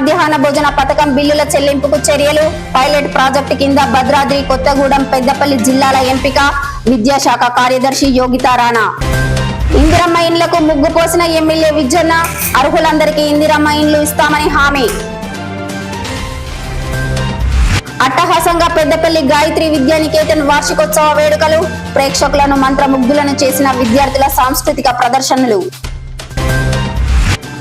మధ్యాహ్న భోజన పథకం బిల్లుల చెల్లింపుకు చర్యలు. పైలట్ ప్రాజెక్టు కింద భద్రాద్రి కొత్తగూడెం పెద్దపల్లి జిల్లాల ఎంపిక. విద్యాశాఖ కార్యదర్శి యోగితా రాణా. ఇందిరమ్మ ఇండ్లకు ముగ్గు పోసిన ఎమ్మెల్యే విజన్న. అర్హులందరికీ ఇందిరమ్మ ఇండ్లు ఇస్తామని హామీ. అట్టహాసంగా పెద్దపల్లి గాయత్రి విద్యానికేతన్ వార్షికోత్సవ వేడుకలు. ప్రేక్షకులను మంత్రముగ్ధులను చేసిన విద్యార్థుల సాంస్కృతిక ప్రదర్శనలు.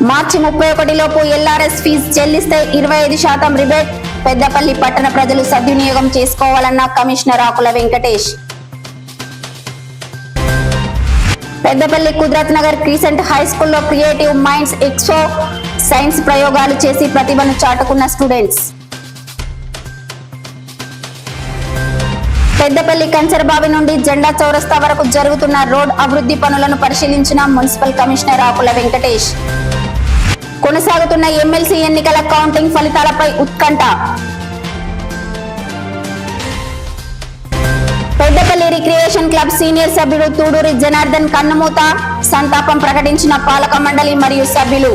మార్చి ముప్పై ఒకటిలోపు ఎల్ఆర్ఎస్ ఫీజు చెల్లిస్తే ఇరవై ఐదు శాతం రిబేట్. పెద్దపల్లి పట్టణ ప్రజలు సద్వినియోగం చేసుకోవాలన్న commissioner Akula Venkatesh. Peddapalli Qudrat Nagar crescent high స్కూల్లో క్రియేటివ్ మైండ్స్ ఎక్స్పో సైన్స్ ప్రయోగాలు చేసి ప్రతిభను చాటుకున్న స్టూడెంట్స్. పెద్దపల్లి కంచరబావి నుండి జెండా చౌరస్తా వరకు జరుగుతున్న రోడ్ అభివృద్ధి పనులను పరిశీలించిన మున్సిపల్ కమిషనర్ ఆకుల వెంకటేష్. కొనసాగుతున్న ఎమ్మెల్సీ ఎన్నికల కౌంటింగ్ ఫలితాలపై ఉత్కంఠ. పెద్దపల్లి రిక్రియేషన్ క్లబ్ సీనియర్ సభ్యుడు తూడూరి జనార్దన్ కన్నుమూత సంతాపం ప్రకటించిన పాలక మండలి మరియు సభ్యులు.